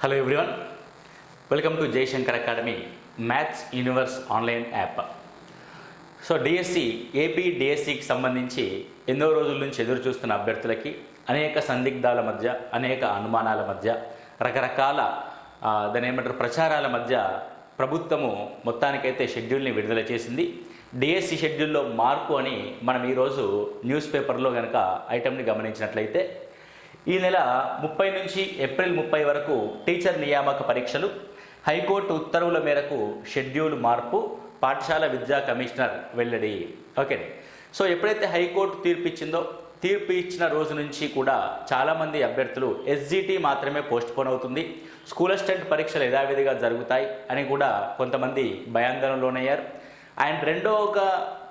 Hello everyone welcome to Jayashankar academy maths universe online app so DSC AP డిఎస్సికి సంబంధించి ఎన్నో రోజుల నుంచి ఎదురు చూస్తున్న అభ్యర్థులకి అనేక సందిగ్ధాల మధ్య అనేక అనుమానాల మధ్య రకరకాల దాని ఏమంటారు ప్రచారాల మధ్య ప్రభుత్వము మొత్తానికైతే షెడ్యూల్ని విడుదల చేసింది. డిఎస్సి షెడ్యూల్లో మార్పు అని మనం ఈరోజు న్యూస్ పేపర్లో కనుక ఐటెంని గమనించినట్లయితే ఈ నెల ముప్పై నుంచి ఏప్రిల్ ముప్పై వరకు టీచర్ నియామక పరీక్షలు హైకోర్టు ఉత్తర్వుల మేరకు షెడ్యూల్ మార్పు పాఠశాల విద్యా కమిషనర్ వెల్లడి. ఓకే సో ఎప్పుడైతే హైకోర్టు తీర్పు ఇచ్చిందో తీర్పు ఇచ్చిన రోజు నుంచి కూడా చాలామంది అభ్యర్థులు ఎస్జిటి మాత్రమే పోస్ట్ పోన్ అవుతుంది. స్కూల్ అసిస్టెంట్ పరీక్షలు యథావిధిగా జరుగుతాయి అని కూడా కొంతమంది భయాందోళనలోనయ్యారు. అండ్ రెండో ఒక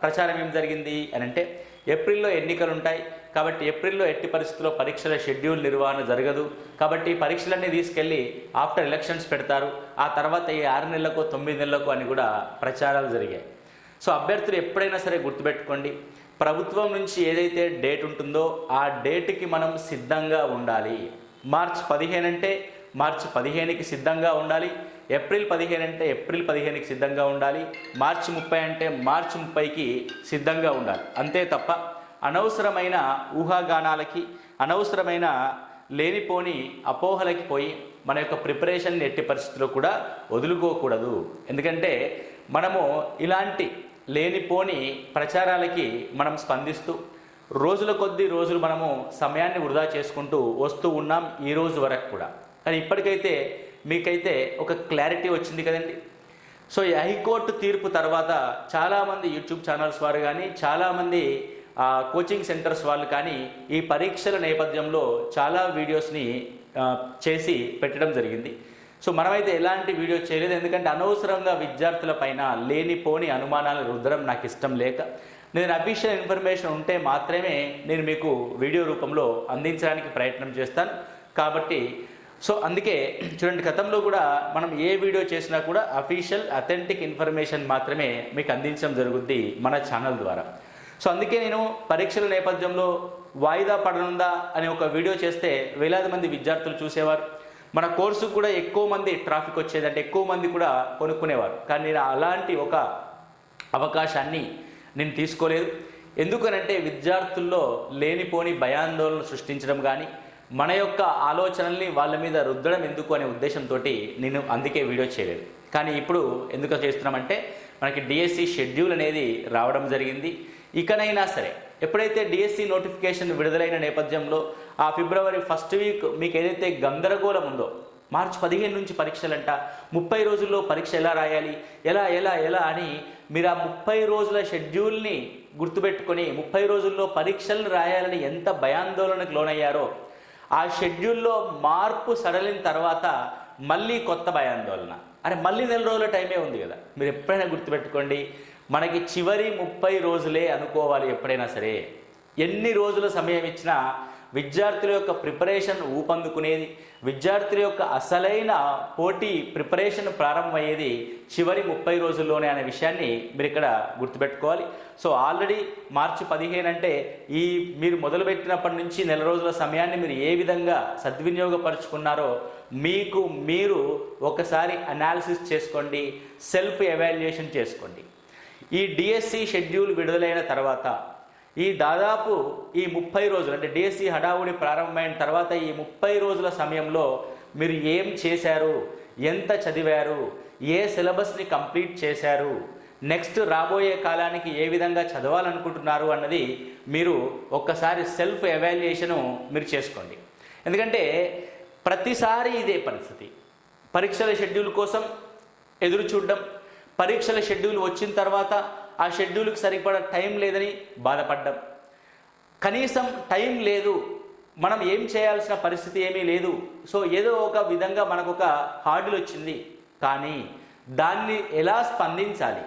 ప్రచారం ఏం జరిగింది అని అంటే ఏప్రిల్లో ఎన్నికలు ఉంటాయి కాబట్టి ఏప్రిల్లో ఎట్టి పరిస్థితుల్లో పరీక్షల షెడ్యూల్ నిర్వహణ జరగదు. కాబట్టి పరీక్షలన్నీ తీసుకెళ్ళి ఆఫ్టర్ ఎలక్షన్స్ పెడతారు. ఆ తర్వాత ఈ ఆరు నెలలకు తొమ్మిది నెలలకు అని కూడా ప్రచారాలు జరిగాయి. సో అభ్యర్థులు ఎప్పుడైనా సరే గుర్తుపెట్టుకోండి. ప్రభుత్వం నుంచి ఏదైతే డేట్ ఉంటుందో ఆ డేట్కి మనం సిద్ధంగా ఉండాలి. మార్చ్ పదిహేను అంటే మార్చి పదిహేనుకి సిద్ధంగా ఉండాలి. ఏప్రిల్ పదిహేను అంటే ఏప్రిల్ పదిహేనుకి సిద్ధంగా ఉండాలి. మార్చి ముప్పై అంటే మార్చి ముప్పైకి సిద్ధంగా ఉండాలి. అంతే తప్ప అనవసరమైన ఊహాగానాలకి అనవసరమైన లేనిపోని అపోహలకి పోయి మన యొక్క ప్రిపరేషన్ ఎట్టి పరిస్థితుల్లో కూడా వదులుకోకూడదు. ఎందుకంటే మనము ఇలాంటి లేనిపోని ప్రచారాలకి మనం స్పందిస్తూ రోజుల కొద్దీ రోజులు మనము సమయాన్ని వృధా చేసుకుంటూ వస్తూ ఉన్నాం ఈ రోజు వరకు కూడా. కానీ ఇప్పటికైతే మీకైతే ఒక క్లారిటీ వచ్చింది కదండి. సో ఈ హైకోర్టు తీర్పు తర్వాత చాలామంది యూట్యూబ్ ఛానల్స్ వారు కానీ చాలామంది కోచింగ్ సెంటర్స్ వాళ్ళు కానీ ఈ పరీక్షల నేపథ్యంలో చాలా వీడియోస్ని చేసి పెట్టడం జరిగింది. సో మనమైతే ఎలాంటి వీడియో చేయలేదు. ఎందుకంటే అనవసరంగా విద్యార్థుల పైన లేనిపోని అనుమానాలు రుద్దడం నాకు ఇష్టం లేక నేను అఫీషియల్ ఇన్ఫర్మేషన్ ఉంటే మాత్రమే నేను మీకు వీడియో రూపంలో అందించడానికి ప్రయత్నం చేస్తాను. కాబట్టి సో అందుకే చూడండి గతంలో కూడా మనం ఏ వీడియో చేసినా కూడా అఫీషియల్ అథెంటిక్ ఇన్ఫర్మేషన్ మాత్రమే మీకు అందించడం జరుగుద్ది మన ఛానల్ ద్వారా. సో అందుకే నేను పరీక్షల నేపథ్యంలో వాయిదా పడనుందా అనే ఒక వీడియో చేస్తే వేలాది మంది విద్యార్థులు చూసేవారు. మన కోర్సు కూడా ఎక్కువ మంది ట్రాఫిక్ వచ్చేది అంటే ఎక్కువ మంది కూడా కొనుక్కునేవారు. కానీ నేను అలాంటి ఒక అవకాశాన్ని నేను తీసుకోలేదు. ఎందుకనంటే విద్యార్థుల్లో లేనిపోని భయాందోళన సృష్టించడం కానీ మన యొక్క ఆలోచనల్ని వాళ్ళ మీద రుద్దడం ఎందుకు అనే ఉద్దేశంతో నేను అందుకే వీడియో చేయలేదు. కానీ ఇప్పుడు ఎందుకు చేస్తున్నామంటే మనకి డిఎస్సి షెడ్యూల్ అనేది రావడం జరిగింది. ఇకనైనా సరే ఎప్పుడైతే డిఎస్సి నోటిఫికేషన్ విడుదలైన నేపథ్యంలో ఆ ఫిబ్రవరి ఫస్ట్ వీక్ మీకు ఏదైతే గందరగోళం ఉందో మార్చి పదిహేను నుంచి పరీక్షలంట ముప్పై రోజుల్లో పరీక్ష ఎలా రాయాలి ఎలా ఎలా ఎలా అని మీరు ఆ ముప్పై రోజుల షెడ్యూల్ని గుర్తుపెట్టుకొని ముప్పై రోజుల్లో పరీక్షలు రాయాలని ఎంత భయాందోళనకు లోనయ్యారో ఆ షెడ్యూల్లో మార్పు సడలిన తర్వాత మళ్ళీ కొత్త భయాందోళన. అరే మళ్ళీ నెల రోజుల టైమే ఉంది కదా. మీరు ఎప్పుడైనా గుర్తుపెట్టుకోండి మనకి చివరి ముప్పై రోజులే అనుకోవాలి ఎప్పుడైనా సరే. ఎన్ని రోజుల సమయం ఇచ్చినా విద్యార్థుల యొక్క ప్రిపరేషన్ ఊపందుకునేది విద్యార్థుల యొక్క అసలైన పోటీ ప్రిపరేషన్ ప్రారంభమయ్యేది చివరి ముప్పై రోజుల్లోనే అనే విషయాన్ని మీరు ఇక్కడ గుర్తుపెట్టుకోవాలి. సో ఆల్రెడీ మార్చి పదిహేను అంటే ఈ మీరు మొదలుపెట్టినప్పటి నుంచి నెల రోజుల సమయాన్ని మీరు ఏ విధంగా సద్వినియోగపరుచుకున్నారో మీకు మీరు ఒకసారి అనాలిసిస్ చేసుకోండి సెల్ఫ్ ఎవాల్యుయేషన్ చేసుకోండి. ఈ డిఎస్సి షెడ్యూల్ విడుదలైన తర్వాత ఈ దాదాపు ఈ ముప్పై రోజులు అంటే డిఎస్సి హడావుడి ప్రారంభమైన తర్వాత ఈ ముప్పై రోజుల సమయంలో మీరు ఏం చేశారు? ఎంత చదివారు? ఏ సిలబస్ని కంప్లీట్ చేశారు? నెక్స్ట్ రాబోయే కాలానికి ఏ విధంగా చదవాలనుకుంటున్నారు అన్నది మీరు ఒక్కసారి సెల్ఫ్ ఎవాల్యుయేషను మీరు చేసుకోండి. ఎందుకంటే ప్రతిసారి ఇదే పరిస్థితి. పరీక్షల షెడ్యూల్ కోసం ఎదురు చూడడం పరీక్షల షెడ్యూల్ వచ్చిన తర్వాత ఆ షెడ్యూల్కి సరిపడా టైం లేదని బాధపడ్డం. కనీసం టైం లేదు మనం ఏం చేయాల్సిన పరిస్థితి ఏమీ లేదు. సో ఏదో ఒక విధంగా మనకు ఒక హార్డిల్ వచ్చింది. కానీ దాన్ని ఎలా స్పందించాలి?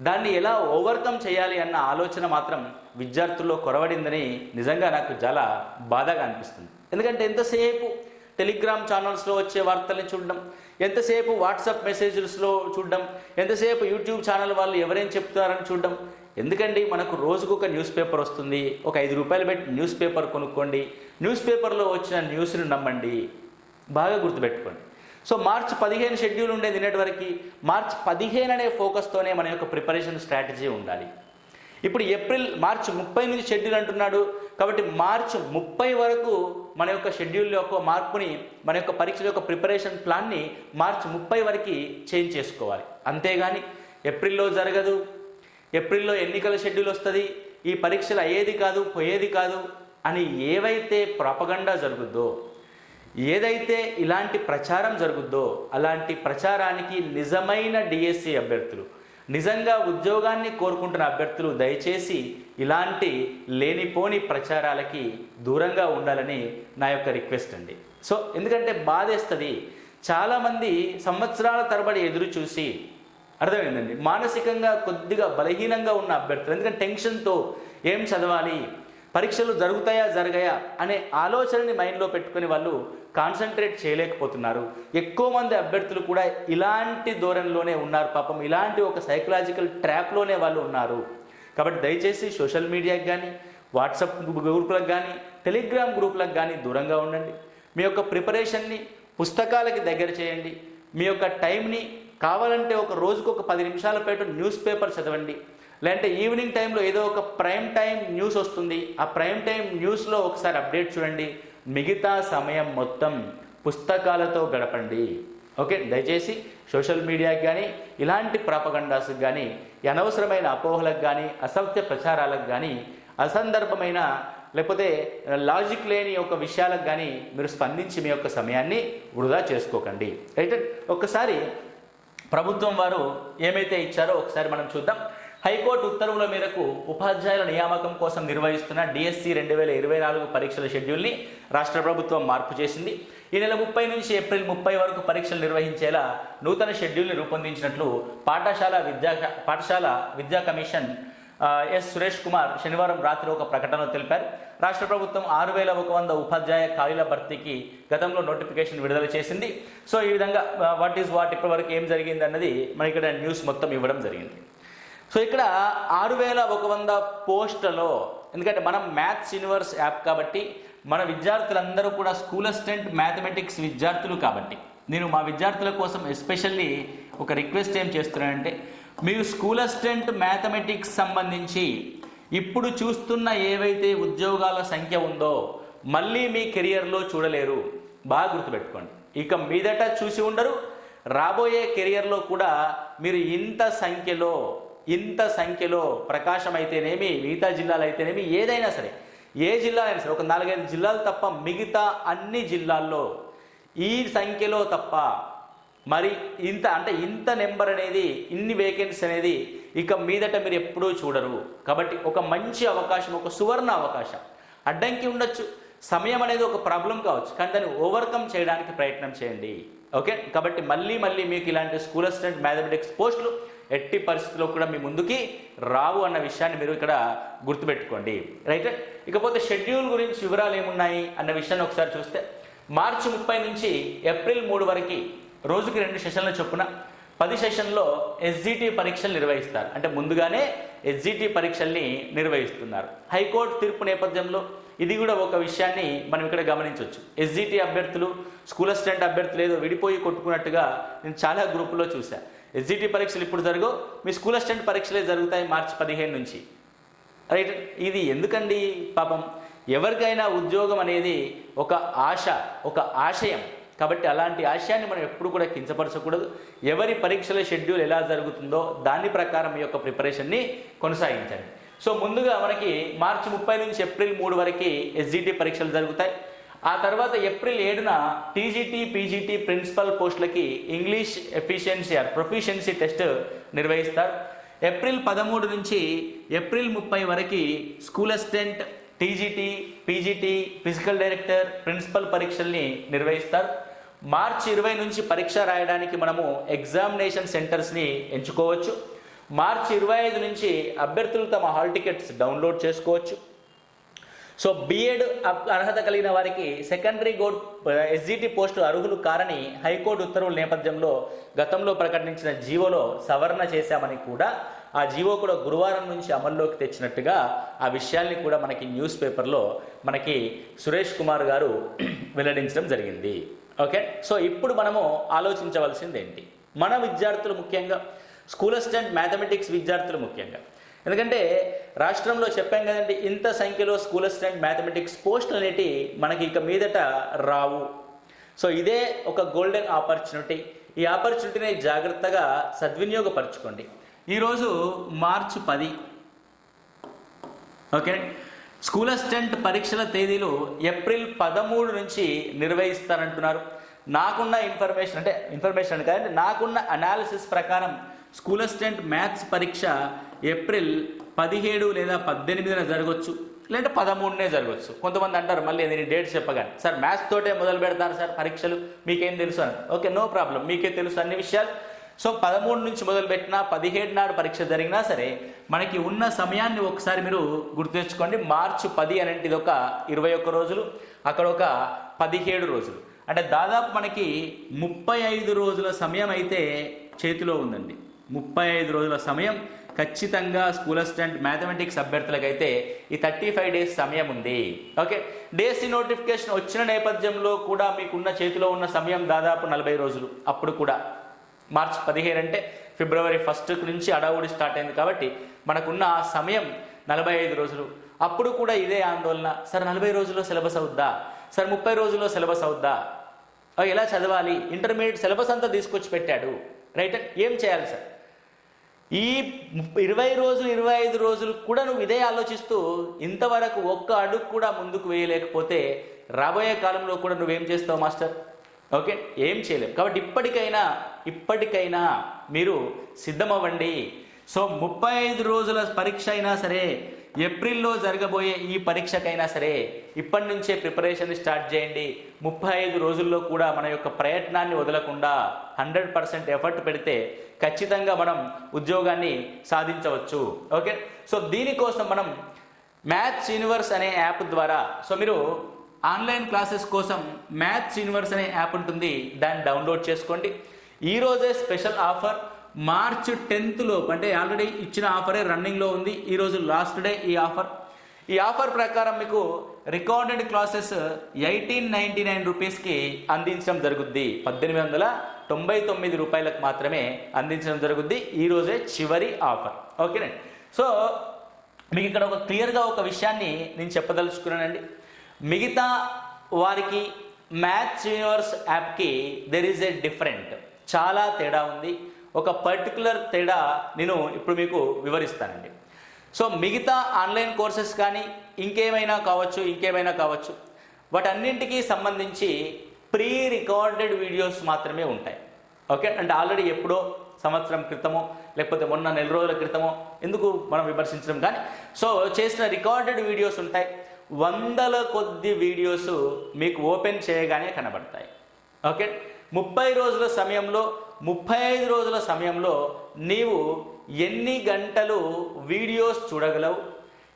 దాన్ని ఎలా ఓవర్కమ్ చేయాలి అన్న ఆలోచన మాత్రం విద్యార్థుల్లో కొరవడిందని నిజంగా నాకు చాలా బాధగా అనిపిస్తుంది. ఎందుకంటే ఎంతసేపు టెలిగ్రామ్ ఛానల్స్లో వచ్చే వార్తల్ని చూడడం ఎంతసేపు వాట్సాప్ మెసేజెస్లో చూడడం? ఎంతసేపు యూట్యూబ్ ఛానల్ వాళ్ళు ఎవరేం చెప్తున్నారని చూడడం? ఎందుకండి మనకు రోజుకు ఒక న్యూస్ పేపర్ వస్తుంది. ఒక ఐదు రూపాయలు పెట్టి న్యూస్ పేపర్ కొనుక్కోండి. న్యూస్ పేపర్లో వచ్చిన న్యూస్ని నమ్మండి. బాగా గుర్తుపెట్టుకోండి. సో మార్చ్ పదిహేను షెడ్యూల్ ఉండేది నిన్నటి వరకు మార్చ్ పదిహేను అనే ఫోకస్తోనే మన యొక్క ప్రిపరేషన్ స్ట్రాటజీ ఉండాలి. ఇప్పుడు ఏప్రిల్ మార్చ్ ముప్పై నుంచి షెడ్యూల్ అంటున్నాడు. కాబట్టి మార్చ్ ముప్పై వరకు మన యొక్క షెడ్యూల్ యొక్క మార్పుని మన యొక్క పరీక్షల యొక్క ప్రిపరేషన్ ప్లాన్ని మార్చి ముప్పై వరకు చేంజ్ చేసుకోవాలి. అంతేగాని ఏప్రిల్లో జరగదు. ఏప్రిల్లో ఎన్నికల షెడ్యూల్ వస్తుంది. ఈ పరీక్షలు అయ్యేది కాదు పోయేది కాదు అని ఏవైతే ప్రాపగండా జరుగుద్దో ఏదైతే ఇలాంటి ప్రచారం జరుగుద్దో అలాంటి ప్రచారానికి నిజమైన డిఎస్సి అభ్యర్థులు నిజంగా ఉద్యోగాన్ని కోరుకుంటున్న అభ్యర్థులు దయచేసి ఇలాంటి లేనిపోని ప్రచారాలకి దూరంగా ఉండాలని నా యొక్క రిక్వెస్ట్ అండి. సో ఎందుకంటే బాధేస్తుంది. చాలామంది సంవత్సరాల తరబడి ఎదురు చూసి అర్థమైందండి. మానసికంగా కొద్దిగా బలహీనంగా ఉన్న అభ్యర్థులు ఎందుకంటే టెన్షన్తో ఏం చదవాలి? పరీక్షలు జరుగుతాయా జరగాయా అనే ఆలోచనని మైండ్లో పెట్టుకుని వాళ్ళు కాన్సన్ట్రేట్ చేయలేకపోతున్నారు. ఎక్కువ మంది అభ్యర్థులు కూడా ఇలాంటి ధోరణిలోనే ఉన్నారు. పాపం ఇలాంటి ఒక సైకలాజికల్ ట్రాప్లోనే వాళ్ళు ఉన్నారు. కాబట్టి దయచేసి సోషల్ మీడియాకి కానీ వాట్సాప్ గ్రూపులకు కానీ టెలిగ్రామ్ గ్రూపులకు కానీ దూరంగా ఉండండి. మీ యొక్క ప్రిపరేషన్ని పుస్తకాలకి దగ్గర చేయండి. మీ యొక్క టైంని కావాలంటే ఒక రోజుకు ఒక పది నిమిషాల పాటు న్యూస్ పేపర్ చదవండి. లేదంటే ఈవినింగ్ టైంలో ఏదో ఒక ప్రైమ్ టైం న్యూస్ వస్తుంది. ఆ ప్రైమ్ టైం న్యూస్లో ఒకసారి అప్డేట్ చూడండి. మిగతా సమయం మొత్తం పుస్తకాలతో గడపండి. ఓకే? దయచేసి సోషల్ మీడియాకి కానీ ఇలాంటి ప్రాపగండాస్కి కానీ అనవసరమైన అపోహలకు కానీ అసత్య ప్రచారాలకు కానీ అసందర్భమైన లేకపోతే లాజిక్ లేని ఒక విషయాలకు కానీ మీరు స్పందించి మీ యొక్క సమయాన్ని వృధా చేసుకోకండి. రైట్ ఒక్కసారి ప్రభుత్వం వారు ఏమైతే ఇచ్చారో ఒకసారి మనం చూద్దాం. హైకోర్టు ఉత్తర్వుల మేరకు ఉపాధ్యాయుల నియామకం కోసం నిర్వహిస్తున్న డిఎస్సి రెండు వేల ఇరవై నాలుగు పరీక్షల షెడ్యూల్ని రాష్ట్ర ప్రభుత్వం మార్పు చేసింది. ఈ నెల ముప్పై నుంచి ఏప్రిల్ ముప్పై వరకు పరీక్షలు నిర్వహించేలా నూతన షెడ్యూల్ని రూపొందించినట్లు పాఠశాల విద్యా పాఠశాల విద్యా కమిషన్ ఎస్. సురేష్ కుమార్ శనివారం రాత్రి ఒక ప్రకటనలో తెలిపారు. రాష్ట్ర ప్రభుత్వం ఆరు వేల ఒక వంద ఉపాధ్యాయ ఖాళీల భర్తీకి గతంలో నోటిఫికేషన్ విడుదల చేసింది. సో ఈ విధంగా వాట్ ఈస్ వాట్ ఇప్పటివరకు ఏం జరిగింది అన్నది మన ఇక్కడ న్యూస్ మొత్తం ఇవ్వడం జరిగింది. సో ఇక్కడ ఆరు వేల ఒక వంద పోస్టులలో ఎందుకంటే మనం మ్యాథ్స్ యూనివర్స్ యాప్ కాబట్టి మన విద్యార్థులందరూ కూడా స్కూల్ అసిస్టెంట్ మ్యాథమెటిక్స్ విద్యార్థులు కాబట్టి. నేను మా విద్యార్థుల కోసం ఎస్పెషల్లీ ఒక రిక్వెస్ట్ ఏం చేస్తున్నానంటే మీరు స్కూల్ అసిస్టెంట్ మ్యాథమెటిక్స్ సంబంధించి ఇప్పుడు చూస్తున్న ఏవైతే ఉద్యోగాల సంఖ్య ఉందో మళ్ళీ మీ కెరియర్లో చూడలేరు. బాగా గుర్తుపెట్టుకోండి. ఇక మీదట చూసి ఉండరు. రాబోయే కెరియర్లో కూడా మీరు ఇంత సంఖ్యలో ఇంత సంఖ్యలో ప్రకాశం అయితేనేమి మిగతా జిల్లాలు అయితేనేమి ఏదైనా సరే ఏ జిల్లా అయినా సరే ఒక నాలుగైదు జిల్లాలు తప్ప మిగతా అన్ని జిల్లాల్లో ఈ సంఖ్యలో తప్ప మరి ఇంత అంటే ఇంత నెంబర్ అనేది ఇన్ని వేకెన్సీ అనేది ఇక మీదట మీరు ఎప్పుడూ చూడరు. కాబట్టి ఒక మంచి అవకాశం ఒక సువర్ణ అవకాశం. అడ్డంకి ఉండొచ్చు. సమయం అనేది ఒక ప్రాబ్లం కావచ్చు. కానీ దాన్ని ఓవర్కమ్ చేయడానికి ప్రయత్నం చేయండి. ఓకే? కాబట్టి మళ్ళీ మళ్ళీ మీకు ఇలాంటి స్కూల్ అసిస్టెంట్ మ్యాథమెటిక్స్ పోస్టులు ఎట్టి పరిస్థితుల్లో కూడా మీ ముందుకి రావు అన్న విషయాన్ని మీరు ఇక్కడ గుర్తుపెట్టుకోండి. రైట్? ఇకపోతే షెడ్యూల్ గురించి వివరాలు ఏమున్నాయి అన్న విషయాన్ని ఒకసారి చూస్తే మార్చి ముప్పై నుంచి ఏప్రిల్ మూడు వరకు రోజుకి రెండు సెషన్ల చొప్పున పది సెషన్లో ఎస్జిటి పరీక్షలు నిర్వహిస్తారు. అంటే ముందుగానే ఎస్జిటి పరీక్షల్ని నిర్వహిస్తున్నారు. హైకోర్టు తీర్పు నేపథ్యంలో ఇది కూడా ఒక విషయాన్ని మనం ఇక్కడ గమనించవచ్చు. ఎస్జిటి అభ్యర్థులు స్కూల్ అసిస్టెంట్ అభ్యర్థులు ఏదో విడిపోయి కొట్టుకున్నట్టుగా నేను చాలా గ్రూపుల్లో చూశాను ఎస్జిటి పరీక్షలు ఇప్పుడు జరగవు మీ స్కూల్ అసిస్టెంట్ పరీక్షలే జరుగుతాయి మార్చి పదిహేను నుంచి. రైట్ ఇది ఎందుకండి పాపం? ఎవరికైనా ఉద్యోగం అనేది ఒక ఆశ ఒక ఆశయం. కాబట్టి అలాంటి ఆశయాన్ని మనం ఎప్పుడు కూడా కించపరచకూడదు. ఎవరి పరీక్షల షెడ్యూల్ ఎలా జరుగుతుందో దాని ప్రకారం మీ యొక్క ప్రిపరేషన్ని కొనసాగించండి. సో ముందుగా మనకి మార్చి ముప్పై నుంచి ఏప్రిల్ మూడు వరకు ఎస్జిటి పరీక్షలు జరుగుతాయి. ఆ తర్వాత ఏప్రిల్ ఏడున టీజీటీ పీజీటీ ప్రిన్సిపల్ పోస్టులకి English efficiency or proficiency test నిర్వహిస్తారు. ఏప్రిల్ పదమూడు నుంచి ఏప్రిల్ ముప్పై వరకు school assistant TGT PGT physical director principal పరీక్షల్ని నిర్వహిస్తారు. మార్చి ఇరవై నుంచి పరీక్ష రాయడానికి మనము ఎగ్జామినేషన్ సెంటర్స్ని ఎంచుకోవచ్చు. మార్చి ఇరవై ఐదు నుంచి అభ్యర్థులు తమ హాల్ టికెట్స్ డౌన్లోడ్ చేసుకోవచ్చు. సో బీఎడ్ అర్హత కలిగిన వారికి సెకండరీ గోడ్ ఎస్జిటి పోస్టు అర్హులు కారని హైకోర్టు ఉత్తర్వుల నేపథ్యంలో గతంలో ప్రకటించిన జీవోలో సవరణ చేశామని కూడా ఆ జీవో కూడా గురువారం నుంచి అమల్లోకి తెచ్చినట్టుగా ఆ విషయాల్ని కూడా మనకి న్యూస్ పేపర్లో మనకి సురేష్ కుమార్ గారు వెల్లడించడం జరిగింది. ఓకే? సో ఇప్పుడు మనము ఆలోచించవలసింది ఏంటి మన విద్యార్థులు ముఖ్యంగా స్కూల్ అసిస్టెంట్ మ్యాథమెటిక్స్ విద్యార్థులు ముఖ్యంగా. ఎందుకంటే రాష్ట్రంలో చెప్పాం కదండి ఇంత సంఖ్యలో స్కూల్ అసిస్టెంట్ మ్యాథమెటిక్స్ పోస్టులు అనేటి మనకి ఇక మీదట రావు. సో ఇదే ఒక గోల్డెన్ ఆపర్చునిటీ. ఈ ఆపర్చునిటీని జాగ్రత్తగా సద్వినియోగపరచుకోండి. ఈరోజు మార్చి పది. ఓకే? స్కూల్ అసిస్టెంట్ పరీక్షల తేదీలు ఏప్రిల్ పదమూడు నుంచి నిర్వహిస్తారంటున్నారు. నాకున్న ఇన్ఫర్మేషన్ అంటే ఇన్ఫర్మేషన్ కాదండి నాకున్న అనాలిసిస్ ప్రకారం స్కూల్ అసిస్టెంట్ మ్యాథ్స్ పరీక్ష ఏప్రిల్ పదిహేడు లేదా పద్దెనిమిదిన జరగవచ్చు లేదంటే పదమూడునే జరగవచ్చు కొంతమంది అంటారు మళ్ళీ నేను డేట్ చెప్పగానే. సార్ మ్యాథ్స్ తోటే మొదలు పెడతారు సార్ పరీక్షలు? మీకేం తెలుసు అని. Okay no problem. మీకే తెలుసు అన్ని విషయాలు. సో పదమూడు నుంచి మొదలుపెట్టినా పదిహేడు నాడు పరీక్ష జరిగినా సరే మనకి ఉన్న సమయాన్ని ఒకసారి మీరు గుర్తు తెచ్చుకోండి. మార్చి పది అనేది ఒక ఇరవై ఒక్క రోజులు అక్కడ ఒక పదిహేడు రోజులు. అంటే దాదాపు మనకి ముప్పై ఐదు రోజుల సమయం అయితే చేతిలో ఉందండి. ముప్పై ఐదు రోజుల సమయం ఖచ్చితంగా స్కూల్ అసిస్టెంట్ మ్యాథమెటిక్స్ అభ్యర్థులకైతే ఈ థర్టీ ఫైవ్ డేస్ సమయం ఉంది. ఓకే? డేసీ నోటిఫికేషన్ వచ్చిన నేపథ్యంలో కూడా మీకున్న చేతిలో ఉన్న సమయం దాదాపు నలభై రోజులు. అప్పుడు కూడా. మార్చ్ పదిహేను అంటే ఫిబ్రవరి ఫస్ట్ నుంచి అడావుడి స్టార్ట్ అయింది కాబట్టి మనకున్న ఆ సమయం నలభై ఐదు రోజులు. అప్పుడు కూడా ఇదే ఆందోళన. సార్ నలభై రోజుల్లో సిలబస్ అవుద్దా? సార్ ముప్పై రోజుల్లో సిలబస్ అవుద్దా? ఎలా చదవాలి? ఇంటర్మీడియట్ సిలబస్ అంతా తీసుకొచ్చి పెట్టాడు. రైట్ ఏం చేయాలి సార్? ఈ ముప్ప- ఇరవై రోజులు ఇరవై ఐదు రోజులు కూడా నువ్వు ఇదే ఆలోచిస్తూ ఇంతవరకు ఒక్క అడుగు కూడా ముందుకు వేయలేకపోతే రాబోయే కాలంలో కూడా నువ్వేం చేస్తావు మాస్టర్? ఓకే? ఏం చేయలేవు కాబట్టి ఇప్పటికైనా ఇప్పటికైనా మీరు సిద్ధమవ్వండి. సో ముప్పై ఐదు రోజుల పరీక్ష అయినా సరే ఏప్రిల్లో జరగబోయే ఈ పరీక్షకైనా సరే ఇప్పటి నుంచే ప్రిపరేషన్ స్టార్ట్ చేయండి. ముప్పై ఐదు రోజుల్లో కూడా మన యొక్క ప్రయత్నాన్ని వదలకుండా హండ్రెడ్ పర్సెంట్ ఎఫర్ట్ పెడితే ఖచ్చితంగా మనం ఉద్యోగాన్ని సాధించవచ్చు. ఓకే? సో దీనికోసం మనం మ్యాథ్స్ యూనివర్స్ అనే యాప్ ద్వారా సో మీరు ఆన్లైన్ క్లాసెస్ కోసం మ్యాథ్స్ యూనివర్స్ అనే యాప్ ఉంటుంది. దాన్ని డౌన్లోడ్ చేసుకోండి. ఈరోజే స్పెషల్ ఆఫర్ మార్చ్ టెన్త్లో అంటే ఆల్రెడీ ఇచ్చిన ఆఫరే రన్నింగ్లో ఉంది. ఈరోజు లాస్ట్ డే ఈ ఆఫర్. ఈ ఆఫర్ ప్రకారం మీకు recorded classes eighteen ninety nine రూపీస్కి అందించడం జరుగుద్ది. పద్దెనిమిది వందల తొంభై తొమ్మిది రూపాయలకు మాత్రమే అందించడం జరుగుద్ది ఈరోజే చివరి ఆఫర్. ఓకేనండి సో మీకు ఇక్కడ ఒక క్లియర్గా ఒక విషయాన్ని నేను చెప్పదలుచుకున్నానండి. మిగతా వారికి మ్యాథ్స్ యూనివర్స్ యాప్కి దెర్ ఈజ్ ఏ డిఫరెంట్ చాలా తేడా ఉంది. ఒక పర్టికులర్ తేడా నేను ఇప్పుడు మీకు వివరిస్తానండి. సో మిగతా ఆన్లైన్ కోర్సెస్ కానీ ఇంకేమైనా కావచ్చు ఇంకేమైనా కావచ్చు. వాటన్నింటికి సంబంధించి ప్రీ రికార్డెడ్ వీడియోస్ మాత్రమే ఉంటాయి. ఓకే? అంటే ఆల్రెడీ ఎప్పుడో సంవత్సరం క్రితమో లేకపోతే మొన్న నెల రోజుల క్రితమో ఎందుకు మనం విమర్శించడం? కానీ సో చేసిన రికార్డెడ్ వీడియోస్ ఉంటాయి. వందల కొద్ది వీడియోస్ మీకు ఓపెన్ చేయగానే కనబడతాయి. ఓకే? ముప్పై రోజుల సమయంలో ముప్పై ఐదు రోజుల సమయంలో నీవు ఎన్ని గంటలు వీడియోస్ చూడగలవు?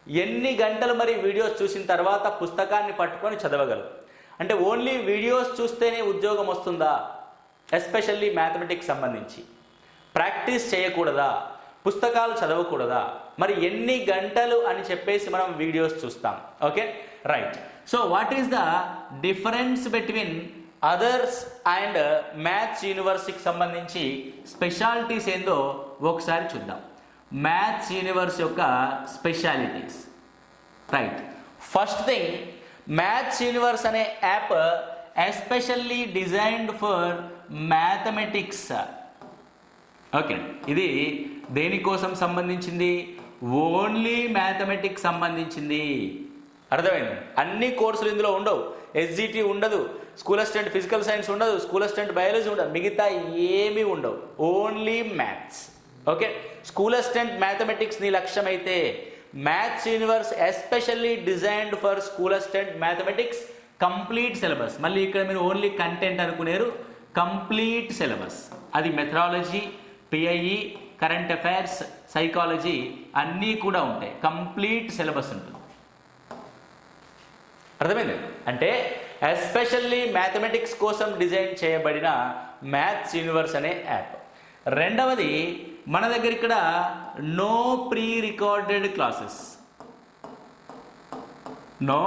ఎన్ని గంటలు మరి వీడియోస్ చూసిన తర్వాత పుస్తకాన్ని పట్టుకొని చదవగలవు? అంటే ఓన్లీ వీడియోస్ చూస్తేనే ఉద్యోగం వస్తుందా? ఎస్పెషల్లీ మ్యాథమెటిక్స్ సంబంధించి. ప్రాక్టీస్ చేయకూడదా? పుస్తకాలు చదవకూడదా? మరి ఎన్ని గంటలు అని చెప్పేసి మనం వీడియోస్ చూస్తాం. Okay? Right. So what is the difference between others and maths యూనివర్సిటీకి సంబంధించి స్పెషాలిటీస్ ఏందో ఒకసారి చూద్దాం. మ్యాథ్స్ యూనివర్స్ యొక్క specialities right first thing maths universe అనే app especially designed for mathematics okay ఇది దేనికోసం సంబంధించింది? ఓన్లీ మ్యాథమెటిక్స్ సంబంధించింది. అర్థమైంది? అన్ని కోర్సులు ఇందులో ఉండవు. ఎస్జిటి ఉండదు. స్కూల్ అసిస్టెంట్ ఫిజికల్ సైన్స్ ఉండదు. స్కూల్ అసిస్టెంట్ బయాలజీ ఉండదు. మిగతా ఏమీ ఉండవు. Only maths okay. School assistant mathematics నీ లక్ష్యం అయితే maths universe especially designed for school assistant mathematics complete syllabus మళ్ళీ ఇక్కడ మీరు ఓన్లీ కంటెంట్ అనుకునేరు. కంప్లీట్ సిలబస్ అది methodology PIE current affairs psychology అన్నీ కూడా ఉంటాయి. కంప్లీట్ సిలబస్ ఉంటుంది. అర్థమైంది? అంటే ఎస్పెషల్లీ మ్యాథమెటిక్స్ కోసం డిజైన్ చేయబడిన మ్యాథ్స్ యూనివర్స్ అనే యాప్ రెండవది మన దగ్గర ఇక్కడ no pre recorded classes no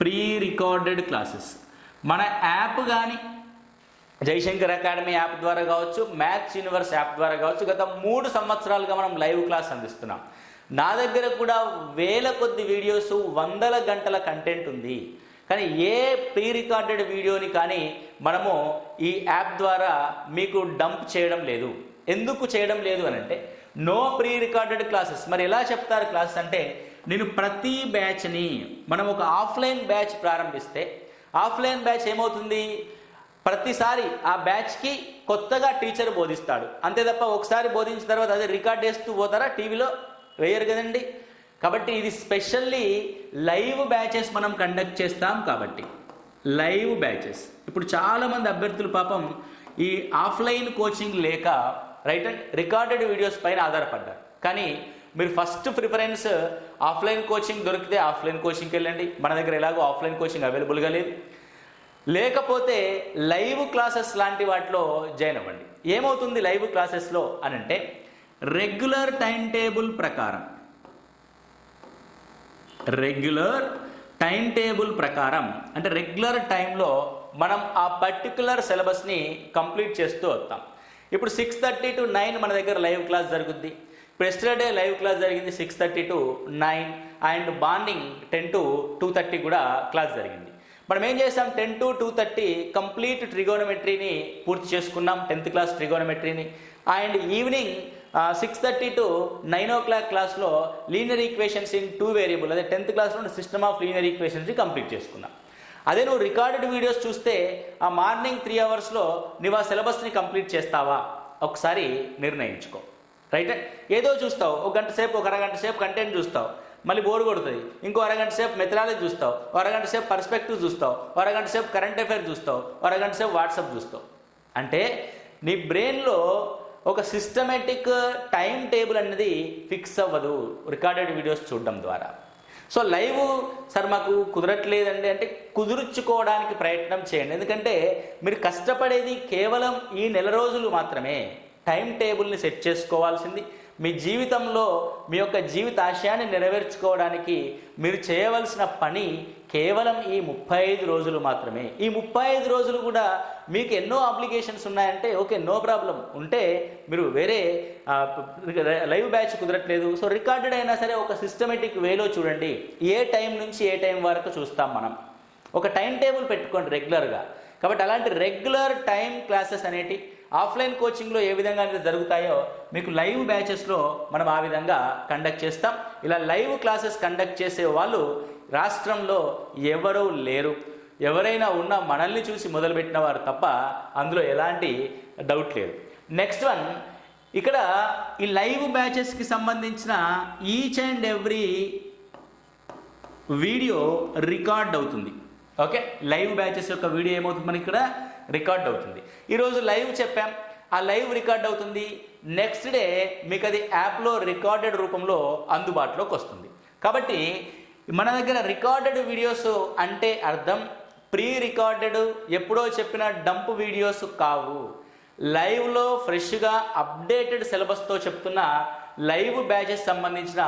pre recorded classes మన యాప్ కానీ జయశంకర్ అకాడమీ యాప్ ద్వారా కావచ్చు మ్యాథ్స్ యూనివర్స్ యాప్ ద్వారా కావచ్చు గత మూడు సంవత్సరాలుగా మనం లైవ్ క్లాస్ అందిస్తున్నాం. నా దగ్గర కూడా వేల కొద్ది వీడియోస్ వందల గంటల కంటెంట్ ఉంది. కానీ ఏ ప్రీ రికార్డెడ్ వీడియోని కానీ మనము ఈ యాప్ ద్వారా మీకు డంప్ చేయడం లేదు. ఎందుకు చేయడం లేదు అని అంటే నో ప్రీ రికార్డెడ్ క్లాసెస్ మరి ఎలా చెప్తారు క్లాసెస్ అంటే నేను ప్రతి బ్యాచ్ని మనం ఒక ఆఫ్లైన్ బ్యాచ్ ప్రారంభిస్తే ఆఫ్లైన్ బ్యాచ్ ఏమవుతుంది? ప్రతిసారి ఆ బ్యాచ్కి కొత్తగా టీచర్ బోధిస్తాడు. అంతే తప్ప ఒకసారి బోధించిన తర్వాత అదే రికార్డ్ చేస్తూ పోతారా? టీవీలో వేయరు కదండి. కాబట్టి ఇది స్పెషల్లీ లైవ్ బ్యాచెస్ మనం కండక్ట్ చేస్తాం కాబట్టి. లైవ్ బ్యాచెస్ ఇప్పుడు చాలామంది అభ్యర్థులు పాపం ఈ ఆఫ్లైన్ కోచింగ్ లేక రైట్ అండ్ రికార్డెడ్ వీడియోస్ పైన ఆధారపడ్డారు. కానీ మీరు ఫస్ట్ ప్రిఫరెన్స్ ఆఫ్లైన్ కోచింగ్ దొరికితే ఆఫ్లైన్ కోచింగ్కి వెళ్ళండి. మన దగ్గర ఎలాగో ఆఫ్లైన్ కోచింగ్ అవైలబుల్గా లేదు. లేకపోతే లైవ్ క్లాసెస్ లాంటి వాటిలో జాయిన్ అవ్వండి. ఏమవుతుంది లైవ్ క్లాసెస్లో అని అంటే రెగ్యులర్ టైం టేబుల్ ప్రకారం రెగ్యులర్ టైం టేబుల్ ప్రకారం అంటే రెగ్యులర్ టైంలో మనం ఆ పర్టికులర్ సిలబస్ని కంప్లీట్ చేస్తూ వస్తాం. ఇప్పుడు సిక్స్ థర్టీ టు నైన్ మన దగ్గర లైవ్ క్లాస్ జరుగుద్ది. ఇప్పుడు ఎస్టర్డే లైవ్ క్లాస్ జరిగింది six thirty to nine and morning ten to two thirty కూడా క్లాస్ జరిగింది. మనం ఏం చేసాం ten to two thirty complete ట్రిగోనమెట్రీని పూర్తి చేసుకున్నాం. Tenth class ట్రిగోనమెట్రీని and evening six thirty to nine o'clock క్లాస్లో linear equations in two variable అదే టెన్త్ క్లాస్లో సిస్టమ్ ఆఫ్ లీనియర్ ఈక్వేషన్స్ని కంప్లీట్ చేసుకున్నాం. అదే నువ్వు రికార్డెడ్ వీడియోస్ చూస్తే ఆ మార్నింగ్ త్రీ అవర్స్లో నువ్వు ఆ సిలబస్ని కంప్లీట్ చేస్తావా? ఒకసారి నిర్ణయించుకో. రైట్? ఏదో చూస్తావు. ఒక గంట సేపు ఒక అరగంట సేపు కంటెంట్ చూస్తావు. మళ్ళీ బోర్ కొడుతుంది. ఇంకో అరగంట సేపు మెథడాలజీ చూస్తావు. అరగంట సేపు పర్స్పెక్టివ్ చూస్తావు. అరగంట సేపు కరెంట్ అఫైర్ చూస్తావు. అరగంట సేపు వాట్సాప్ చూస్తావు. అంటే నీ బ్రెయిన్లో ఒక సిస్టమేటిక్ టైం టేబుల్ అనేది ఫిక్స్ అవ్వదు. రికార్డెడ్ వీడియోస్ చూడడం ద్వారా. సో లైవ్ సార్ మాకు కుదరట్లేదండి అంటే కుదుర్చుకోవడానికి ప్రయత్నం చేయండి. ఎందుకంటే మీరు కష్టపడేది కేవలం ఈ నెల రోజులు మాత్రమే. టైం టేబుల్ని సెట్ చేసుకోవాల్సింది. మీ జీవితంలో మీ యొక్క జీవిత ఆశయాన్ని నెరవేర్చుకోవడానికి మీరు చేయవలసిన పని కేవలం ఈ ముప్పై ఐదు రోజులు మాత్రమే. ఈ ముప్పై ఐదు రోజులు కూడా మీకు ఎన్నో అప్లికేషన్స్ ఉన్నాయంటే ఓకే నో ప్రాబ్లం. ఉంటే మీరు వేరే లైవ్ బ్యాచ్ కుదరట్లేదు. సో రికార్డెడ్ అయినా సరే ఒక సిస్టమేటిక్ వేలో చూడండి. ఏ టైం నుంచి ఏ టైం వరకు చూస్తాం మనం. ఒక టైం టేబుల్ పెట్టుకోండి రెగ్యులర్గా. కాబట్టి అలాంటి రెగ్యులర్ టైం క్లాసెస్ అనేటి ఆఫ్లైన్ కోచింగ్లో ఏ విధంగా అయితే జరుగుతాయో మీకు లైవ్ బ్యాచెస్లో మనం ఆ విధంగా కండక్ట్ చేస్తాం. ఇలా లైవ్ క్లాసెస్ కండక్ట్ చేసే వాళ్ళు రాష్ట్రంలో ఎవరూ లేరు. ఎవరైనా ఉన్న మనల్ని చూసి మొదలుపెట్టిన వారు తప్ప అందులో ఎలాంటి డౌట్ లేదు. నెక్స్ట్ వన్ ఇక్కడ ఈ లైవ్ బ్యాచెస్కి సంబంధించిన each and every video record అవుతుంది. ఓకే? లైవ్ బ్యాచెస్ యొక్క వీడియో ఏమవుతుంది మనకి ఇక్కడ? రికార్డ్ అవుతుంది. ఈరోజు లైవ్ చెప్పాం. ఆ లైవ్ రికార్డ్ అవుతుంది. నెక్స్ట్ డే మీకు అది యాప్లో రికార్డెడ్ రూపంలో అందుబాటులోకి వస్తుంది. కాబట్టి మన దగ్గర రికార్డెడ్ వీడియోస్ అంటే అర్థం. ప్రీ రికార్డెడ్ ఎప్పుడో చెప్పిన డంప్ వీడియోస్ కావు. లైవ్లో ఫ్రెష్గా అప్డేటెడ్ సిలబస్తో చెప్తున్న లైవ్ బ్యాచెస్ సంబంధించిన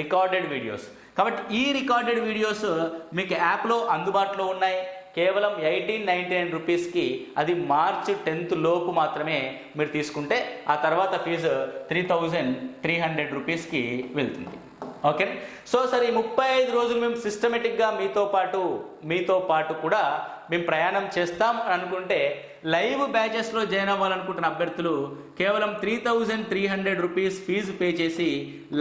రికార్డెడ్ వీడియోస్. కాబట్టి ఈ రికార్డెడ్ వీడియోస్ మీకు యాప్లో అందుబాటులో ఉన్నాయి. కేవలం ఎయిటీన్ నైంటీ నైన్ రూపీస్కి అది మార్చ్ టెన్త్ లోపు మాత్రమే మీరు తీసుకుంటే ఆ తర్వాత fee three thousand three hundred రూపీస్కి వెళ్తుంది. ఓకే? సో సరే ఈ ముప్పై ఐదు రోజులు మేము సిస్టమేటిక్గా మీతో పాటు మీతో పాటు కూడా మేము ప్రయాణం చేస్తాం అని అనుకుంటే లైవ్ బ్యాచెస్లో జాయిన్ అవ్వాలనుకుంటున్న అభ్యర్థులు కేవలం three thousand three hundred rupees fee pay చేసి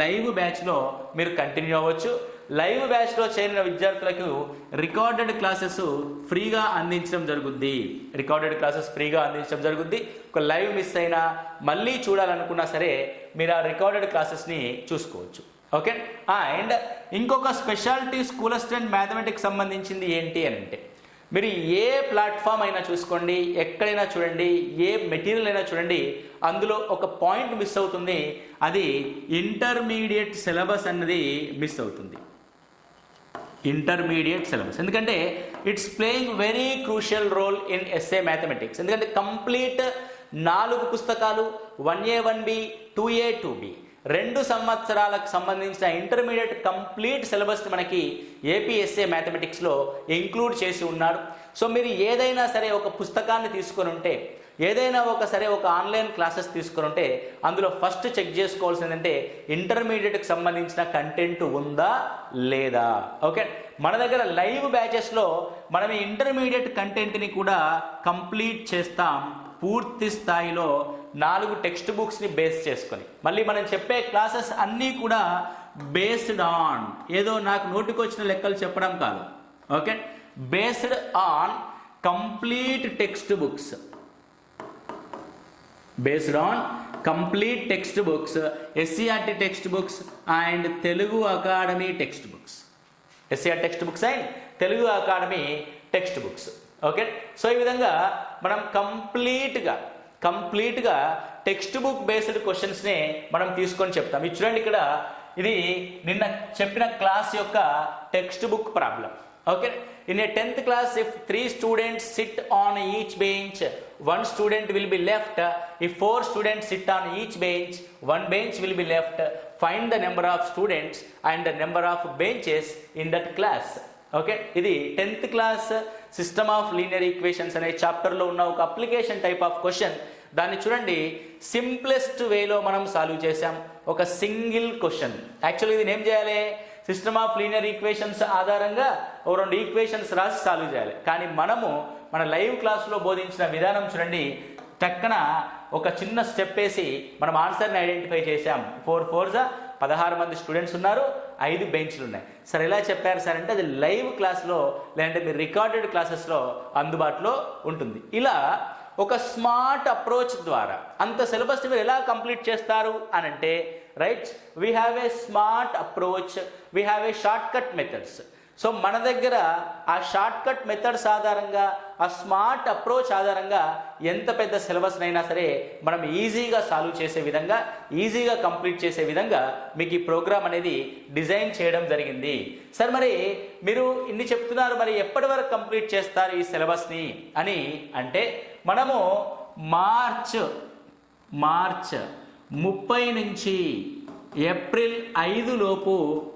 లైవ్ బ్యాచ్లో మీరు కంటిన్యూ అవ్వచ్చు. లైవ్ బ్యాచ్లో చేరిన విద్యార్థులకు రికార్డెడ్ క్లాసెస్ ఫ్రీగా అందించడం జరుగుద్ది. రికార్డెడ్ క్లాసెస్ ఫ్రీగా అందించడం జరుగుద్ది. ఒక లైవ్ మిస్ అయినా మళ్ళీ చూడాలనుకున్నా సరే మీరు ఆ రికార్డెడ్ క్లాసెస్ని చూసుకోవచ్చు. ఓకే? అండ్ ఇంకొక స్పెషాలిటీ స్కూల్ అసిస్టెంట్ మ్యాథమెటిక్స్ సంబంధించింది ఏంటి అని అంటే మీరు ఏ ప్లాట్ఫామ్ అయినా చూసుకోండి ఎక్కడైనా చూడండి ఏ మెటీరియల్ అయినా చూడండి అందులో ఒక పాయింట్ మిస్ అవుతుంది. అది ఇంటర్మీడియట్ సిలబస్ అన్నది మిస్ అవుతుంది. ఇంటర్మీడియట్ సిలబస్ ఎందుకంటే it's playing very crucial role in SA mathematics ఎందుకంటే కంప్లీట్ నాలుగు పుస్తకాలు one A one B two A two B రెండు సంవత్సరాలకు సంబంధించిన ఇంటర్మీడియట్ కంప్లీట్ సిలబస్ మనకి ఏపీఎస్ఏ మ్యాథమెటిక్స్లో ఇంక్లూడ్ చేసి ఉన్నారు. సో మీరు ఏదైనా సరే ఒక పుస్తకాన్ని తీసుకొని ఉంటే ఏదైనా ఒక సరే ఒక ఆన్లైన్ క్లాసెస్ తీసుకుంటే ఉంటే అందులో ఫస్ట్ చెక్ చేసుకోవాల్సింది అంటే ఇంటర్మీడియట్కి సంబంధించిన కంటెంట్ ఉందా లేదా? ఓకే? మన దగ్గర లైవ్ బ్యాచెస్లో మనం ఇంటర్మీడియట్ కంటెంట్ని కూడా కంప్లీట్ చేస్తాం పూర్తి స్థాయిలో నాలుగు టెక్స్ట్ బుక్స్ని బేస్ చేసుకొని. మళ్ళీ మనం చెప్పే క్లాసెస్ అన్నీ కూడా బేస్డ్ ఆన్. ఏదో నాకు నోటికొచ్చిన లెక్కలు చెప్పడం కాదు. Okay? Based on complete text books. Based on complete text books SCERT text books and Telugu Academy text books SCR text books and Telugu Academy text books okay so ఈ విధంగా మనం కంప్లీట్గా కంప్లీట్గా టెక్స్ట్ బుక్ బేస్డ్ క్వశ్చన్స్ని మనం తీసుకొని చెప్తాం. ఇది చూడండి ఇక్కడ ఇది నిన్న చెప్పిన క్లాస్ యొక్క text book problem okay in a tenth class if three students sit on each bench one student will be left ఈ four students sit on each bench one bench will be left find the number of students and the number of benches in that class okay ఇది tenth class system of linear equations అనే చాప్టర్లో ఉన్న ఒక application type of question దాన్ని చూడండి. Simplest వేలో మనం solve చేసాం ఒక సింగిల్ క్వశ్చన్ యాక్చువల్లీ ఇది ఏం చేయాలి? సిస్టమ్ ఆఫ్ లీనియర్ ఈక్వేషన్స్ ఆధారంగా ఓ రెండు ఈక్వేషన్స్ రాసి సాల్వ్ చేయాలి. కానీ మనము మన లైవ్ క్లాస్లో బోధించిన విధానం చూడండి. టక్కన ఒక చిన్న స్టెప్ వేసి మనం ఆన్సర్ని ఐడెంటిఫై చేసాం ఫోర్ ఫోర్స్ పదహారు మంది స్టూడెంట్స్ ఉన్నారు. ఐదు బెంచ్లు ఉన్నాయి. సార్ ఎలా చెప్పారు సార్ అంటే అది లైవ్ క్లాస్లో లేదంటే మీరు రికార్డెడ్ క్లాసెస్లో అందుబాటులో ఉంటుంది. ఇలా ఒక స్మార్ట్ అప్రోచ్ ద్వారా అంత సిలబస్ మీరు ఎలా కంప్లీట్ చేస్తారు అని అంటే right we have a smart approach we have a short cut methods so మన దగ్గర ఆ షార్ట్ కట్ మెథడ్స్ ఆధారంగా ఆ స్మార్ట్ అప్రోచ్ ఆధారంగా ఎంత పెద్ద సిలబస్నైనా సరే మనం ఈజీగా సాల్వ్ చేసే విధంగా ఈజీగా కంప్లీట్ చేసే విధంగా మీకు ఈ ప్రోగ్రామ్ అనేది డిజైన్ చేయడం జరిగింది. సార్ మరి మీరు ఇన్ని చెప్తున్నారు మరి ఎప్పటి వరకు కంప్లీట్ చేస్తారు ఈ సిలబస్ని అని అంటే మనము మార్చ్ మార్చ్ ముప్పై నుంచి ఏప్రిల్ ఐదు లోపు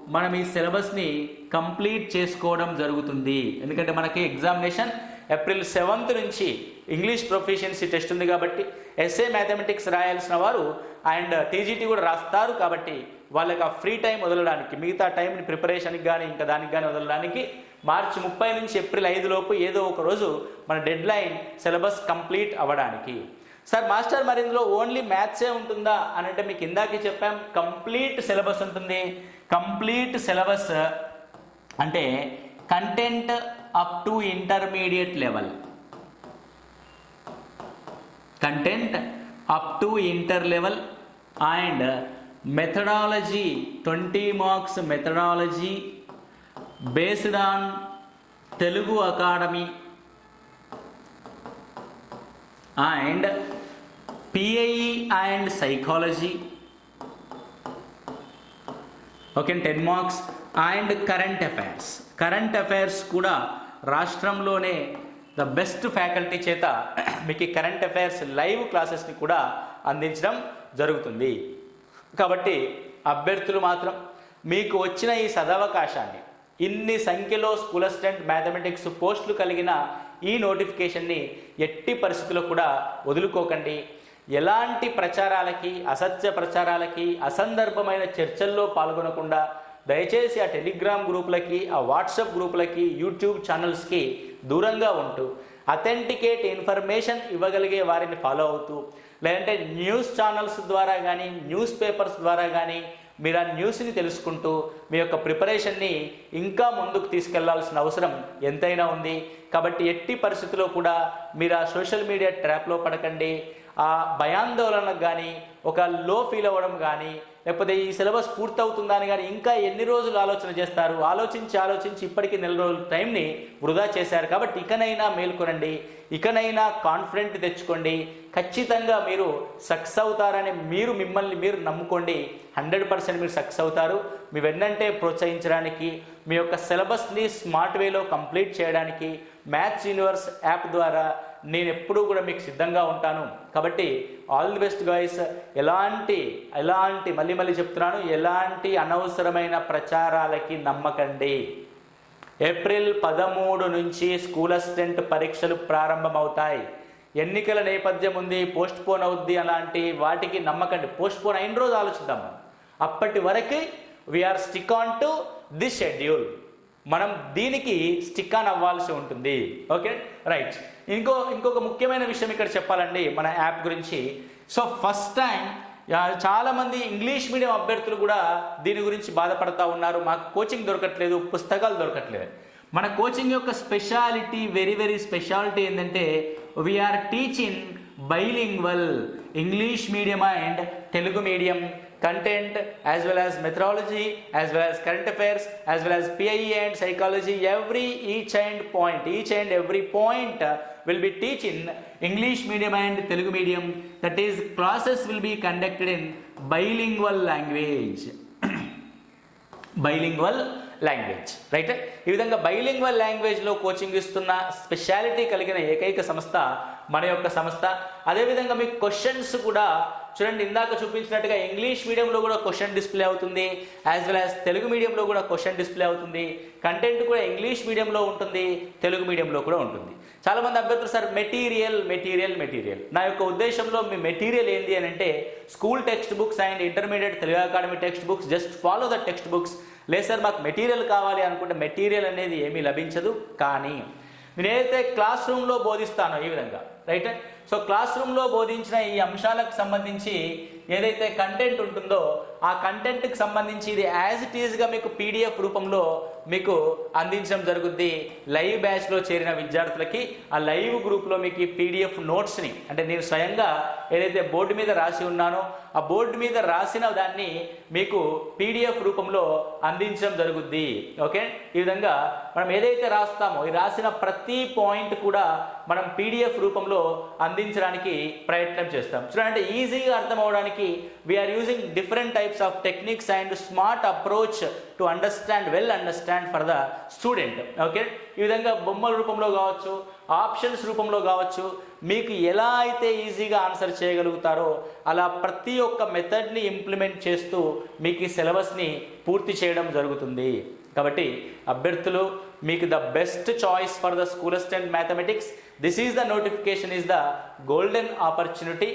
మనం ఈ సిలబస్ని కంప్లీట్ చేసుకోవడం జరుగుతుంది. ఎందుకంటే మనకి ఎగ్జామినేషన్ ఏప్రిల్ సెవెంత్ నుంచి ఇంగ్లీష్ ప్రొఫిషియన్సీ టెస్ట్ ఉంది కాబట్టి ఎస్ఏ మ్యాథమెటిక్స్ రాయాల్సిన వారు అండ్ టీజీటీ కూడా రాస్తారు కాబట్టి వాళ్ళకి ఆ ఫ్రీ టైం వదలడానికి మిగతా టైంని ప్రిపరేషన్కి కానీ ఇంకా దానికి కానీ వదలడానికి మార్చి ముప్పై నుంచి ఏప్రిల్ ఐదు లోపు ఏదో ఒక రోజు మన డెడ్ లైన్ సిలబస్ కంప్లీట్ అవ్వడానికి. సార్ మాస్టర్ మరి ఇందులో ఓన్లీ మ్యాథ్సే ఉంటుందా అని అంటే మీకు ఇందాకే చెప్పాం కంప్లీట్ సిలబస్ ఉంటుంది. కంప్లీట్ సిలబస్ అంటే content up to intermediate level content up to inter level and methodology twenty marks methodology based on Telugu Academy and PIE and psychology okay ten marks and current affairs current affairs కూడా రాష్ట్రంలోనే the best faculty చేత మీకు ఈ current affairs live క్లాసెస్ని కూడా అందించడం జరుగుతుంది. కాబట్టి అభ్యర్థులు మాత్రం మీకు వచ్చిన ఈ సదవకాశాన్ని ఇన్ని సంఖ్యలో స్కూల్ అసిస్టెంట్ మ్యాథమెటిక్స్ పోస్టులు కలిగిన ఈ నోటిఫికేషన్ని ఎట్టి పరిస్థితుల్లో కూడా వదులుకోకండి. ఎలాంటి ప్రచారాలకి అసత్య ప్రచారాలకి అసందర్భమైన చర్చల్లో పాల్గొనకుండా దయచేసి ఆ టెలిగ్రామ్ గ్రూపులకి ఆ వాట్సాప్ గ్రూపులకి యూట్యూబ్ ఛానల్స్కి దూరంగా ఉంటూ అథెంటికేట్ ఇన్ఫర్మేషన్ ఇవ్వగలిగే వారిని ఫాలో అవుతూ లేదంటే న్యూస్ ఛానల్స్ ద్వారా కానీ న్యూస్ పేపర్స్ ద్వారా కానీ మీరు ఆ న్యూస్ని తెలుసుకుంటూ మీ యొక్క ప్రిపరేషన్ని ఇంకా ముందుకు తీసుకెళ్ళాల్సిన అవసరం ఎంతైనా ఉంది. కాబట్టి ఎట్టి పరిస్థితుల్లో కూడా మీరు ఆ సోషల్ మీడియా ట్రాప్లో పడకండి. ఆ భయాందోళనకు కానీ ఒక లో ఫీల్ అవ్వడం కానీ లేకపోతే ఈ సిలబస్ పూర్తవుతుందా అని కానీ ఇంకా ఎన్ని రోజులు ఆలోచన చేస్తారు? ఆలోచించి ఆలోచించి ఇప్పటికీ నెల రోజుల టైంని వృధా చేశారు. కాబట్టి ఇకనైనా మేల్కొనండి. ఇకనైనా కాన్ఫిడెంట్ తెచ్చుకోండి. ఖచ్చితంగా మీరు సక్సెస్ అవుతారని మీరు మిమ్మల్ని మీరు నమ్ముకోండి. హండ్రెడ్ పర్సెంట్ మీరు సక్సెస్ అవుతారు. మీ వెన్నంటే ప్రోత్సహించడానికి మీ యొక్క సిలబస్ని స్మార్ట్ వేలో కంప్లీట్ చేయడానికి మ్యాథ్స్ యూనివర్స్ యాప్ ద్వారా నేను ఎప్పుడూ కూడా మీకు సిద్ధంగా ఉంటాను. కాబట్టి ఆల్ ది బెస్ట్ గాయస్. ఎలాంటి ఎలాంటి మళ్ళీ మళ్ళీ చెప్తున్నాను ఎలాంటి అనవసరమైన ప్రచారాలకి నమ్మకండి. ఏప్రిల్ పదమూడు నుంచి స్కూల్ అసిస్టెంట్ పరీక్షలు ప్రారంభమవుతాయి. ఎన్నికల నేపథ్యం ఉంది పోస్ట్ పోన్ అవుద్ది అలాంటి వాటికి నమ్మకండి. పోస్ట్ పోన్ అయిన రోజు ఆలోచిద్దాము అప్పటి వరకు we are stick on to this schedule మనం దీనికి స్టిక్ ఆన్ అవ్వాల్సి ఉంటుంది. ఓకే రైట్ ఇంకో ఇంకొక ముఖ్యమైన విషయం ఇక్కడ చెప్పాలండి మన యాప్ గురించి. సో ఫస్ట్ టైం చాలామంది ఇంగ్లీష్ మీడియం అభ్యర్థులు కూడా దీని గురించి బాధపడతా ఉన్నారు. మాకు కోచింగ్ దొరకట్లేదు పుస్తకాలు దొరకట్లేదు. మన కోచింగ్ యొక్క స్పెషాలిటీ వెరీ వెరీ స్పెషాలిటీ ఏంటంటే we are teaching bilingual English medium and Telugu medium content as well as methodology as well as current affairs as well as PIE and psychology every each and point each and every point uh, will be teaching English medium and Telugu medium. That is classes will be conducted in bilingual language. Bilingual language right ఈ విధంగా bilingual లాంగ్వేజ్లో coaching ఇస్తున్న speciality కలిగిన ఏకైక సంస్థ మన యొక్క సంస్థ. అదేవిధంగా మీకు క్వశ్చన్స్ కూడా చూడండి ఇందాక చూపించినట్టుగా ఇంగ్లీష్ మీడియంలో కూడా క్వశ్చన్ డిస్ప్లే అవుతుంది యాజ్ వెల్ యాజ్ తెలుగు మీడియంలో కూడా క్వశ్చన్ డిస్ప్లే అవుతుంది కంటెంట్ కూడా ఇంగ్లీష్ మీడియంలో ఉంటుంది తెలుగు మీడియంలో కూడా ఉంటుంది. చాలామంది అభ్యర్థులు సార్ మెటీరియల్ మెటీరియల్ మెటీరియల్ నా యొక్క ఉద్దేశంలో మీ మెటీరియల్ ఏంటి అని అంటే school text books and intermediate Telugu Academy text books just follow the text books లేదు సార్ మాకు మెటీరియల్ కావాలి అనుకుంటే మెటీరియల్ అనేది ఏమీ లభించదు. కానీ నేనైతే క్లాస్ రూమ్లో బోధిస్తానో ఈ విధంగా రైట్? సో క్లాస్ రూమ్లో బోధించిన ఈ అంశాలకు సంబంధించి ఏదైతే కంటెంట్ ఉంటుందో ఆ కంటెంట్కి సంబంధించి ఇది యాజ్ ఇట్ ఈజ్గా మీకు పీడిఎఫ్ రూపంలో మీకు అందించడం జరుగుద్ది. లైవ్ బ్యాచ్లో చేరిన విద్యార్థులకి ఆ లైవ్ గ్రూప్లో మీకు ఈ పీడిఎఫ్ నోట్స్ని అంటే నేను స్వయంగా ఏదైతే బోర్డు మీద రాసి ఉన్నానో ఆ బోర్డు మీద రాసిన దాన్ని మీకు పీడిఎఫ్ రూపంలో అందించడం జరుగుద్ది. ఓకే? ఈ విధంగా మనం ఏదైతే రాస్తామో ఈ రాసిన ప్రతి పాయింట్ కూడా మనం పీడిఎఫ్ రూపంలో అందించడానికి ప్రయత్నం చేస్తాం. చూడండి ఈజీగా అర్థం అవడానికి we are using different types of techniques and smart approach to understand well understand for the student okay? ఈ విధంగా బొమ్మల రూపంలో కావచ్చు ఆప్షన్స్ రూపంలో కావచ్చు మీకు ఎలా అయితే ఈజీగా ఆన్సర్ చేయగలుగుతారో అలా ప్రతి ఒక్క మెథడ్ని ఇంప్లిమెంట్ చేస్తూ మీకు ఈ సిలబస్ని పూర్తి చేయడం జరుగుతుంది. కాబట్టి అభ్యర్థులు మీకు the best choice for the school assistant mathematics this is the notification is the golden opportunity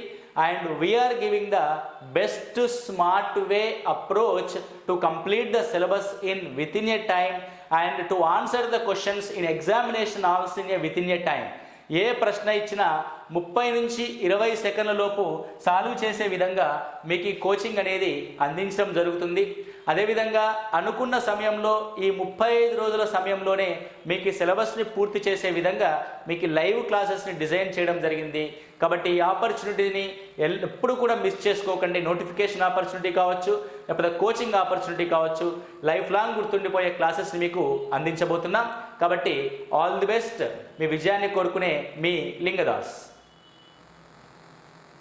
and we are giving the best smart way approach to complete the syllabus in within a time and to answer the questions in examination also in a within a time. ఏ ప్రశ్న ఇచ్చినా ముప్పై నుంచి ఇరవై సెకండ్ల లోపు solve చేసే విధంగా మీకు ఈ కోచింగ్ అనేది అందించడం జరుగుతుంది. అదేవిధంగా అనుకున్న సమయంలో ఈ ముప్పై ఐదు రోజుల సమయంలోనే మీకు ఈ సిలబస్ని పూర్తి చేసే విధంగా మీకు లైవ్ క్లాసెస్ని డిజైన్ చేయడం జరిగింది. కాబట్టి ఈ ఆపర్చునిటీని ఎల్- ఎప్పుడు కూడా మిస్ చేసుకోకండి. నోటిఫికేషన్ ఆపర్చునిటీ కావచ్చు లేకపోతే కోచింగ్ ఆపర్చునిటీ కావచ్చు లైఫ్ లాంగ్ గుర్తుండిపోయే క్లాసెస్ని మీకు అందించబోతున్నాం. కాబట్టి ఆల్ ది బెస్ట్. మీ విజయాన్ని కోరుకునే మీ లింగదాస్.